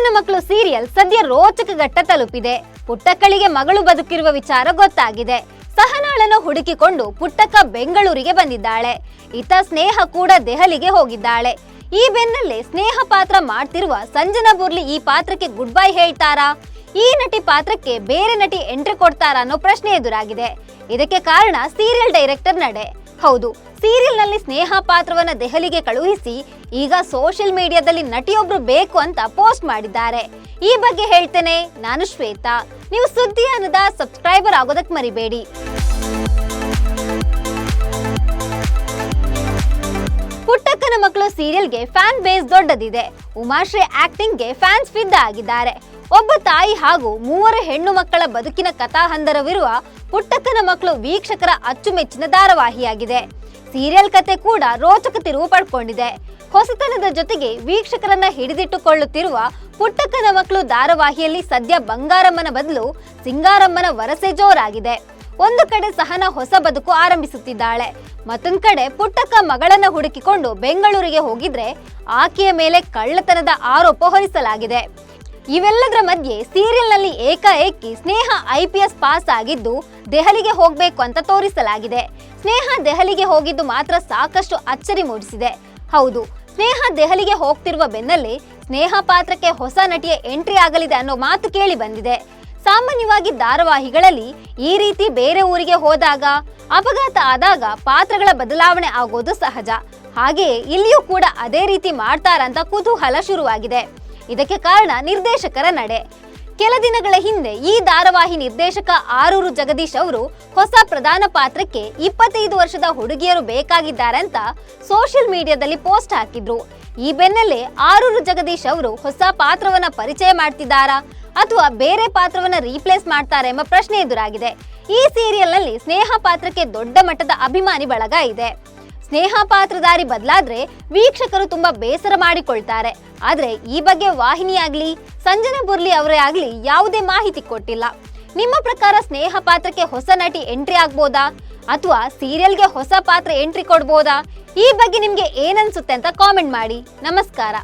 ಪುಟ್ಟಕ್ಕನ ಮಕ್ಕಳು ಸೀರಿಯಲ್ ಸದ್ಯ ರೋಚಕ ಘಟ್ಟ ತಲುಪಿದೆ. ಪುಟ್ಟಕ್ಕಳಿಗೆ ಮಗಳು ಬದುಕಿರುವ ವಿಚಾರ ಗೊತ್ತಾಗಿದೆ. ಸಹನಾಳನ್ನು ಹುಡುಕಿಕೊಂಡು ಪುಟ್ಟಕ್ಕ ಬೆಂಗಳೂರಿಗೆ ಬಂದಿದ್ದಾಳೆ. ಇತ ಸ್ನೇಹ ಕೂಡ ದೆಹಲಿಗೆ ಹೋಗಿದ್ದಾಳೆ. ಈ ಬೆನ್ನಲ್ಲೇ ಸ್ನೇಹ ಪಾತ್ರ ಮಾಡ್ತಿರುವ ಸಂಜನಾ ಬುರ್ಲಿ ಈ ಪಾತ್ರಕ್ಕೆ ಗುಡ್ ಬೈ ಹೇಳ್ತಾರಾ? ಈ ನಟಿ ಪಾತ್ರಕ್ಕೆ ಬೇರೆ ನಟಿ ಎಂಟ್ರಿ ಕೊಡ್ತಾರಾ ಅನ್ನೋ ಪ್ರಶ್ನೆ ಎದುರಾಗಿದೆ. ಇದಕ್ಕೆ ಕಾರಣ ಸೀರಿಯಲ್ ಡೈರೆಕ್ಟರ್ ನಡೆ. ಹೌದು ಸೀರಿಯಲ್ನಲ್ಲಿ ಸ್ನೇಹ ಪಾತ್ರವನ್ನ ದೆಹಲಿಗೆ ಕಳುಹಿಸಿ ಈಗ ಸೋಷಿಯಲ್ ಮೀಡಿಯಾದಲ್ಲಿ ನಟಿಯೊಬ್ರು ಬೇಕು ಅಂತ ಪೋಸ್ಟ್ ಮಾಡಿದ್ದಾರೆ. ಈ ಬಗ್ಗೆ ಹೇಳ್ತೇನೆ, ನಾನು ಶ್ವೇತಾ. ನೀವು ಸುದ್ದಿ ಅನ್ನದ ಸಬ್ಸ್ಕ್ರೈಬರ್ ಆಗೋದಕ್ಕೆ ಮರಿಬೇಡಿ. ಪುಟ್ಟಕ್ಕನ ಮಕ್ಕಳು ಸೀರಿಯಲ್ಗೆ ಫ್ಯಾನ್ ಬೇಸ್ ದೊಡ್ಡದಿದೆ. ಉಮಾಶ್ರೀ ಆಕ್ಟಿಂಗ್ಗೆ ಫ್ಯಾನ್ಸ್ ಫಿದ್ದ ಆಗಿದ್ದಾರೆ. ಒಬ್ಬ ತಾಯಿ ಹಾಗೂ ಮೂವರು ಹೆಣ್ಣು ಮಕ್ಕಳ ಬದುಕಿನ ಕಥಾಹಂದರವಿರುವ ಪುಟ್ಟಕ್ಕನ ಮಕ್ಕಳು ವೀಕ್ಷಕರ ಅಚ್ಚುಮೆಚ್ಚಿನ ಧಾರಾವಾಹಿಯಾಗಿದೆ. ಸೀರಿಯಲ್ ಕತೆ ಕೂಡ ರೋಚಕ ತಿರುವು ಪಡ್ಕೊಂಡಿದೆ ಹೊಸತನದ ಜೊತೆಗೆ ವೀಕ್ಷಕರನ್ನ ಹಿಡಿದಿಟ್ಟುಕೊಳ್ಳುತ್ತಿರುವ ಪುಟ್ಟಕ್ಕನ ಮಕ್ಕಳು ಧಾರಾವಾಹಿಯಲ್ಲಿ ಸದ್ಯ ಬಂಗಾರಮ್ಮನ ಬದಲು ಸಿಂಗಾರಮ್ಮನ ವರಸೆ ಜೋರಾಗಿದೆ. ಒಂದು ಕಡೆ ಸಹನ ಹೊಸ ಬದುಕು ಆರಂಭಿಸುತ್ತಿದ್ದಾಳೆ. ಮತ್ತೊಂದು ಕಡೆ ಪುಟ್ಟಕ್ಕ ಮಗಳನ್ನ ಹುಡುಕಿಕೊಂಡು ಬೆಂಗಳೂರಿಗೆ ಹೋಗಿದ್ರೆ ಆಕೆಯ ಮೇಲೆ ಕಳ್ಳತನದ ಆರೋಪ ಹೊರಿಸಲಾಗಿದೆ. ಇವೆಲ್ಲದರ ಮಧ್ಯೆ ಸೀರಿಯಲ್ನಲ್ಲಿ ಏಕಾಏಕಿ Sneha I P S pass ಆಗಿದ್ದು ದೆಹಲಿಗೆ ಹೋಗಬೇಕು ಅಂತ ತೋರಿಸಲಾಗಿದೆ. ಸ್ನೇಹ ದೆಹಲಿಗೆ ಹೋಗಿದ್ದು ಮಾತ್ರ ಸಾಕಷ್ಟು ಅಚ್ಚರಿ ಮೂಡಿಸಿದೆ. ಹೌದು, ಸ್ನೇಹ ದೆಹಲಿಗೆ ಹೋಗ್ತಿರುವ ಬೆನ್ನಲ್ಲೇ ಸ್ನೇಹ ಪಾತ್ರಕ್ಕೆ ಹೊಸ ನಟಿಯ ಎಂಟ್ರಿ ಆಗಲಿದೆ ಅನ್ನೋ ಮಾತು ಕೇಳಿ ಬಂದಿದೆ. ಸಾಮಾನ್ಯವಾಗಿ ಧಾರಾವಾಹಿಗಳಲ್ಲಿ ಈ ರೀತಿ ಬೇರೆ ಊರಿಗೆ ಹೋದಾಗ ಅಪಘಾತ ಆದಾಗ ಪಾತ್ರಗಳ ಬದಲಾವಣೆ ಆಗೋದು ಸಹಜ. ಹಾಗೆಯೇ ಇಲ್ಲಿಯೂ ಕೂಡ ಅದೇ ರೀತಿ ಮಾಡ್ತಾರಂತ ಕುತೂಹಲ ಶುರುವಾಗಿದೆ. ಇದಕ್ಕೆ ಕಾರಣ ನಿರ್ದೇಶಕರ ನಡೆ. ಕೆಲ ದಿನಗಳ ಹಿಂದೆ ಈ ಧಾರಾವಾಹಿ ನಿರ್ದೇಶಕ ಆರೂರು ಜಗದೀಶ್ ಅವರು ಹೊಸ ಪ್ರಧಾನ ಪಾತ್ರಕ್ಕೆ ಇಪ್ಪತ್ತೈದು ವರ್ಷದ ಹುಡುಗಿಯರು ಬೇಕಾಗಿದ್ದಾರೆ ಅಂತ ಸೋಷಿಯಲ್ ಮೀಡಿಯಾದಲ್ಲಿ ಪೋಸ್ಟ್ ಹಾಕಿದ್ರು. ಈ ಬೆನ್ನಲ್ಲೇ ಆರೂರು ಜಗದೀಶ್ ಅವರು ಹೊಸ ಪಾತ್ರವನ್ನ ಪರಿಚಯ ಮಾಡ್ತಿದ್ದಾರಾ ಅಥವಾ ಬೇರೆ ಪಾತ್ರವನ್ನ ರೀಪ್ಲೇಸ್ ಮಾಡ್ತಾರೆ ಎಂಬ ಪ್ರಶ್ನೆ ಎದುರಾಗಿದೆ. ಈ ಸೀರಿಯಲ್ನಲ್ಲಿ ಸ್ನೇಹ ಪಾತ್ರಕ್ಕೆ ದೊಡ್ಡ ಮಟ್ಟದ ಅಭಿಮಾನಿ ಬಳಗ ಇದೆ. ಸ್ನೇಹ ಪಾತ್ರಧಾರಿ ಬದಲಾದ್ರೆ ವೀಕ್ಷಕರು ತುಂಬಾ ಬೇಸರ ಮಾಡಿಕೊಳ್ತಾರೆ. ಆದ್ರೆ ಈ ಬಗ್ಗೆ ವಾಹಿನಿಯಾಗ್ಲಿ, ಸಂಜನಾ ಬುರ್ಲಿ ಅವರೇ ಆಗ್ಲಿ ಯಾವುದೇ ಮಾಹಿತಿ ಕೊಟ್ಟಿಲ್ಲ. ನಿಮ್ಮ ಪ್ರಕಾರ ಸ್ನೇಹ ಪಾತ್ರಕ್ಕೆ ಹೊಸ ನಟಿ ಎಂಟ್ರಿ ಆಗ್ಬೋದಾ? ಅಥವಾ ಸೀರಿಯಲ್ಗೆ ಹೊಸ ಪಾತ್ರ ಎಂಟ್ರಿ ಕೊಡ್ಬೋದಾ? ಈ ಬಗ್ಗೆ ನಿಮ್ಗೆ ಏನನ್ಸುತ್ತೆ ಅಂತ ಕಾಮೆಂಟ್ ಮಾಡಿ. ನಮಸ್ಕಾರ.